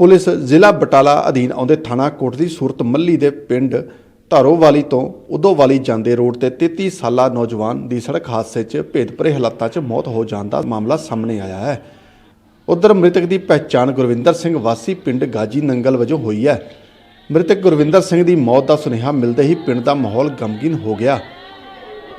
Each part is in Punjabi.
ਪੁਲਿਸ ਜ਼ਿਲ੍ਹਾ ਬਟਾਲਾ ਅਧੀਨ ਆਉਂਦੇ ਥਾਣਾ ਕੋਟਲੀ ਸੂਰਤ ਮੱਲੀ ਦੇ ਪਿੰਡ ਧਾਰੋਵਾਲੀ ਤੋਂ ਉਦੋਵਾਲੀ ਜਾਂਦੇ ਰੋਡ ਤੇ 33 ਸਾਲਾ ਨੌਜਵਾਨ ਦੀ ਸੜਕ ਹਾਦਸੇ 'ਚ ਭੇਦਭਰੇ ਹਾਲਾਤਾਂ 'ਚ ਮੌਤ ਹੋ ਜਾਣ ਦਾ ਮਾਮਲਾ ਸਾਹਮਣੇ ਆਇਆ ਹੈ। ਉਧਰ ਮ੍ਰਿਤਕ ਦੀ ਪਹਿਚਾਣ ਗੁਰਵਿੰਦਰ ਸਿੰਘ ਵਾਸੀ ਪਿੰਡ ਗਾਜੀ ਨੰਗਲ ਵਜੋਂ ਹੋਈ ਹੈ। ਮ੍ਰਿਤਕ ਗੁਰਵਿੰਦਰ ਸਿੰਘ ਦੀ ਮੌਤ ਦਾ ਸੁਨੇਹਾ ਮਿਲਦੇ ਹੀ ਪਿੰਡ ਦਾ ਮਾਹੌਲ ਗਮਗੀਨ ਹੋ ਗਿਆ।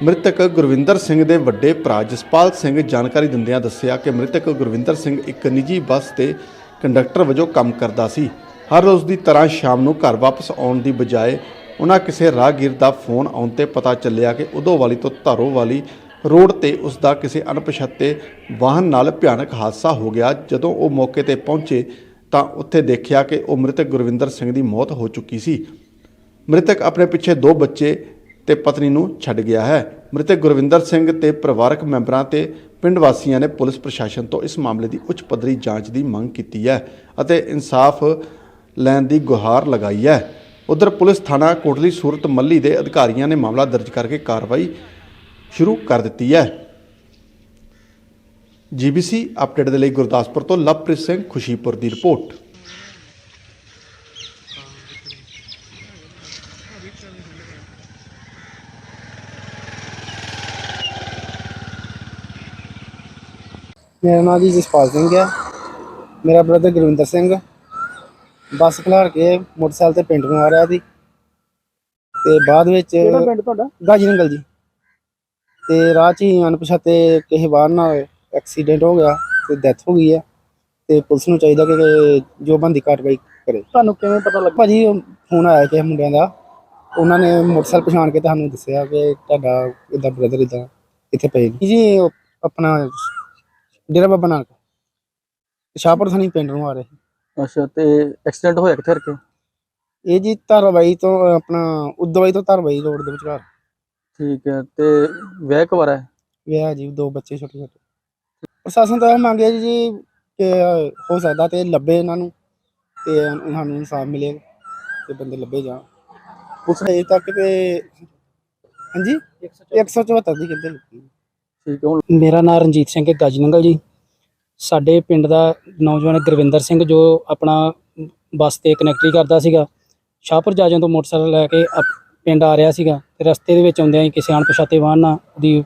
ਮ੍ਰਿਤਕ ਗੁਰਵਿੰਦਰ ਸਿੰਘ ਦੇ ਵੱਡੇ ਭਰਾ ਜਸਪਾਲ ਸਿੰਘ ਜਾਣਕਾਰੀ ਦਿੰਦਿਆਂ ਦੱਸਿਆ ਕਿ ਮ੍ਰਿਤਕ ਗੁਰਵਿੰਦਰ ਸਿੰਘ ਇੱਕ ਨਿੱਜੀ ਬੱਸ ਤੇ ਕੰਡਕਟਰ ਵਜੋਂ ਕੰਮ ਕਰਦਾ ਸੀ। ਹਰ ਰੋਜ਼ ਦੀ ਤਰ੍ਹਾਂ ਸ਼ਾਮ ਨੂੰ ਘਰ ਵਾਪਸ ਆਉਣ ਦੀ ਬਜਾਏ ਉਹਨਾਂ ਕਿਸੇ ਰਾਹਗੀਰ ਦਾ ਫੋਨ ਆਉਣ ਤੇ ਪਤਾ ਚੱਲਿਆ ਕਿ ਉਦੋਂ ਵਾਲੀ ਤੋਂ ਧਾਰੋਵਾਲੀ ਰੋਡ ਤੇ ਉਸ ਦਾ ਕਿਸੇ ਅਣਪਛਾਤੇ ਵਾਹਨ ਨਾਲ ਭਿਆਨਕ ਹਾਦਸਾ ਹੋ ਗਿਆ। ਜਦੋਂ ਉਹ ਮੌਕੇ ਤੇ ਪਹੁੰਚੇ ਤਾਂ ਉੱਥੇ ਦੇਖਿਆ ਕਿ ਉਹ ਮ੍ਰਿਤਕ ਗੁਰਵਿੰਦਰ ਸਿੰਘ ਦੀ ਮੌਤ ਹੋ ਚੁੱਕੀ ਸੀ। ਮ੍ਰਿਤਕ ਆਪਣੇ ਪਿੱਛੇ ਦੋ ਬੱਚੇ ਤੇ ਪਤਨੀ ਨੂੰ ਛੱਡ ਗਿਆ ਹੈ। ਮ੍ਰਿਤਕ ਗੁਰਵਿੰਦਰ ਸਿੰਘ ਤੇ ਪਰਿਵਾਰਕ ਮੈਂਬਰਾਂ ਤੇ ਪਿੰਡ ਵਾਸੀਆਂ ਨੇ ਪੁਲਿਸ ਪ੍ਰਸ਼ਾਸਨ ਤੋਂ ਇਸ ਮਾਮਲੇ ਦੀ ਉੱਚ ਪੱਧਰੀ ਜਾਂਚ ਦੀ ਮੰਗ ਕੀਤੀ ਹੈ ਅਤੇ ਇਨਸਾਫ ਲੈਣ ਦੀ ਗੁਹਾਰ ਲਗਾਈ ਹੈ। ਉਧਰ ਪੁਲਿਸ ਥਾਣਾ ਕੋਟਲੀ ਸੂਰਤ ਮੱਲੀ ਦੇ ਅਧਿਕਾਰੀਆਂ ਨੇ ਮਾਮਲਾ ਦਰਜ ਕਰਕੇ ਕਾਰਵਾਈ ਸ਼ੁਰੂ ਕਰ ਦਿੱਤੀ ਹੈ। ਜੀਬੀਸੀ ਅਪਡੇਟ ਦੇ ਲਈ ਗੁਰਦਾਸਪੁਰ ਤੋਂ ਲਵਪ੍ਰੀਤ ਸਿੰਘ ਖੁਸ਼ੀਪੁਰ ਦੀ ਰਿਪੋਰਟ। ਮੇਰਾ ਨਾਮ ਜੀ ਜਸਪਾਲ ਸਿੰਘ ਹੈ। ਮੇਰਾ ਬ੍ਰਦਰ ਗੁਰਵਿੰਦਰ ਸਿੰਘ। ਬੱਸ ਖਲਾਰ ਕੇ ਮੋਟਰਸਾਈਕਲ ਤੇ ਪਿੰਡ ਨੂੰ ਆ ਰਿਹਾ ਸੀ। ਤੇ ਬਾਅਦ ਵਿੱਚ ਕਿਹੜਾ ਪਿੰਡ ਤੁਹਾਡਾ? ਗਾਜੀ ਨੰਗਲ ਜੀ। ਤੇ ਰਾਹ 'ਚ ਹੀ ਅਣਪਛਾਤੇ ਕਿਸੇ ਵਾਹਨ ਨਾਲ ਐਕਸੀਡੈਂਟ ਹੋ ਗਿਆ ਤੇ ਡੈਥ ਹੋ ਗਈ ਹੈ। ਤੇ ਪੁਲਿਸ ਨੂੰ ਚਾਹੀਦਾ ਕਿ ਜੋ ਬੰਦੀ ਕਾਰਵਾਈ ਕਰੇ। ਤੁਹਾਨੂੰ ਕਿਵੇਂ ਪਤਾ ਲੱਗਾ? ਭਾਜੀ ਫੋਨ ਆਇਆ ਕਿਸੇ ਮੁੰਡਿਆਂ ਦਾ। ਉਹਨਾਂ ਨੇ ਮੋਟਰਸਾਈਕਲ ਪਛਾਣ ਕੇ ਤੁਹਾਨੂੰ ਦੱਸਿਆ ਕਿ ਤੁਹਾਡਾ ਇਦਾਂ ਬ੍ਰਦਰ ਇਦਾਂ ਇੱਥੇ ਪਏ ਜੀ ਆਪਣਾ ਡੇਰਾ ਬਾਬਾ ਨਾਨਕ। ਸ਼ਾਹਪੁਰ ਥਾਣੀ ਪਿੰਡ ਨੂੰ ਆ ਰਹੇ। ਅੱਛਾ ਤੇ ਐਕਸੀਡੈਂਟ ਹੋਇਆ ਕਿੱਥੇ ਰਕੇ? ਇਹ ਜੀ ਧਾਰਾਵਾਈ ਤੋਂ ਆਪਣਾ ਉਦੋਵਾਈ ਤੋਂ ਧਾਰਾਵਾਈ ਰੋਡ ਦੇ ਵਿਚਕਾਰ। ਠੀਕ ਹੈ ਤੇ ਵਿਆਹ ਕਵਾਰਾ ਹੈ ਵਿਆਹ ਜੀ ਦੋ ਬੱਚੇ ਛੋਟੇ ਛੋਟੇ। ਪ੍ਰਸ਼ਾਸਨ ਤੋਂ ਇਹ ਮੰਗਿਆ ਜੀ ਕਿ ਹੋ ਸਕਦਾ ਤੇ ਲੱਭੇ ਇਹਨਾਂ ਨੂੰ ਤੇ ਸਾਨੂੰ ਇਨਸਾਫ ਮਿਲੇ ਤੇ ਬੰਦੇ ਲੱਭੇ ਜਾਣ। ਪੁਲਿਸ ਨੇ ਤੱਕ ਤੇ ਹਾਂਜੀ? 174 ਦੀ ਕਹਿੰਦੇ ਲੱਗੀ ਠੀਕ ਹੈ ਹੁਣ ਮੇਰਾ ਨਾਮ ਰਣਜੀਤ ਸਿੰਘ ਹੈ ਗਜਨੰਗਲ ਜੀ। ਸਾਡੇ ਪਿੰਡ ਦਾ ਨੌਜਵਾਨ ਗੁਰਵਿੰਦਰ ਸਿੰਘ ਜੋ ਆਪਣਾ ਬੱਸ ਤੇ ਕਨੈਕਟਰੀ ਕਰਦਾ ਸੀਗਾ ਸ਼ਾਹਪੁਰ ਜਾਜੋਂ ਤੋਂ ਮੋਟਰਸਾਈਕਲ ਲੈ ਕੇ ਪਿੰਡ ਆ ਰਿਹਾ ਸੀਗਾ ਤੇ ਰਸਤੇ ਦੇ ਵਿੱਚ ਆਉਂਦਿਆਂ ਹੀ ਕਿਸੇ ਅਣਪਛਾਤੇ ਵਾਹਨ ਨਾਲ ਉਹਦੀ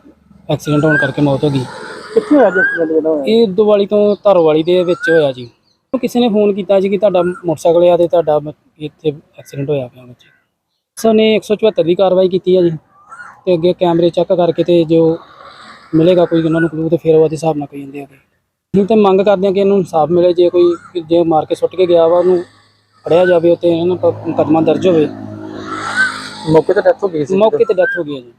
ਐਕਸੀਡੈਂਟ ਹੋਣ ਕਰਕੇ ਮੌਤ ਹੋ ਗਈ। ਕਿੱਥੇ ਹੋਇਆ ਐਕਸੀਡੈਂਟ ਜਿਹੜਾ ਹੋਇਆ? ਇਹ ਦੁਵਾਲੀ ਤੋਂ ਧਰੋਵਾਲੀ ਦੇ ਵਿੱਚ ਹੋਇਆ ਜੀ। ਕਿਸੇ ਨੇ ਫੋਨ ਕੀਤਾ ਜੀ ਕਿ ਤੁਹਾਡਾ ਮੋਟਰਸਾਈਕਲ ਆ ਤੇ ਤੁਹਾਡਾ ਇੱਥੇ ਐਕਸੀਡੈਂਟ ਹੋਇਆ ਪਿਆ ਵਿੱਚ। ਸਰ ਨੇ 174 ਦੀ ਕਾਰਵਾਈ ਕੀਤੀ ਹੈ ਜੀ ਤੇ ਅੱਗੇ ਕੈਮਰੇ ਚੈੱਕ ਕਰਕੇ ਤੇ ਜੋ ਮਿਲੇਗਾ ਕੋਈ ਉਹਨਾਂ ਨੂੰ ਕਲੂ ਤੇ ਫਿਰ ਉਹਦੇ ਹਿਸਾਬ ਨਾਲ ਕਹੀ ਜਾਂਦੇ ਆਗੇ ਅਸੀਂ ਤੇ ਮੰਗ ਕਰਦੇ ਹਾਂ ਕਿ ਇਹਨੂੰ ਇਨਸਾਫ ਮਿਲੇ ਜੇ ਕੋਈ ਜੇ ਮਾਰ ਕੇ ਸੁੱਟ ਕੇ ਗਿਆ ਵਾ ਉਹਨੂੰ ਫੜਿਆ ਜਾਵੇ ਉੱਤੇ ਇਹਨਾਂ ਪਰ ਮੁਕੱਦਮਾ ਦਰਜ ਹੋਵੇ। ਮੌਕੇ ਤੇ ਡੈਥ ਹੋ ਗਈ ਸੀ ਮੌਕੇ ਤੇ ਡੈਥ ਹੋ ਗਈ ਹੈ ਜੀ।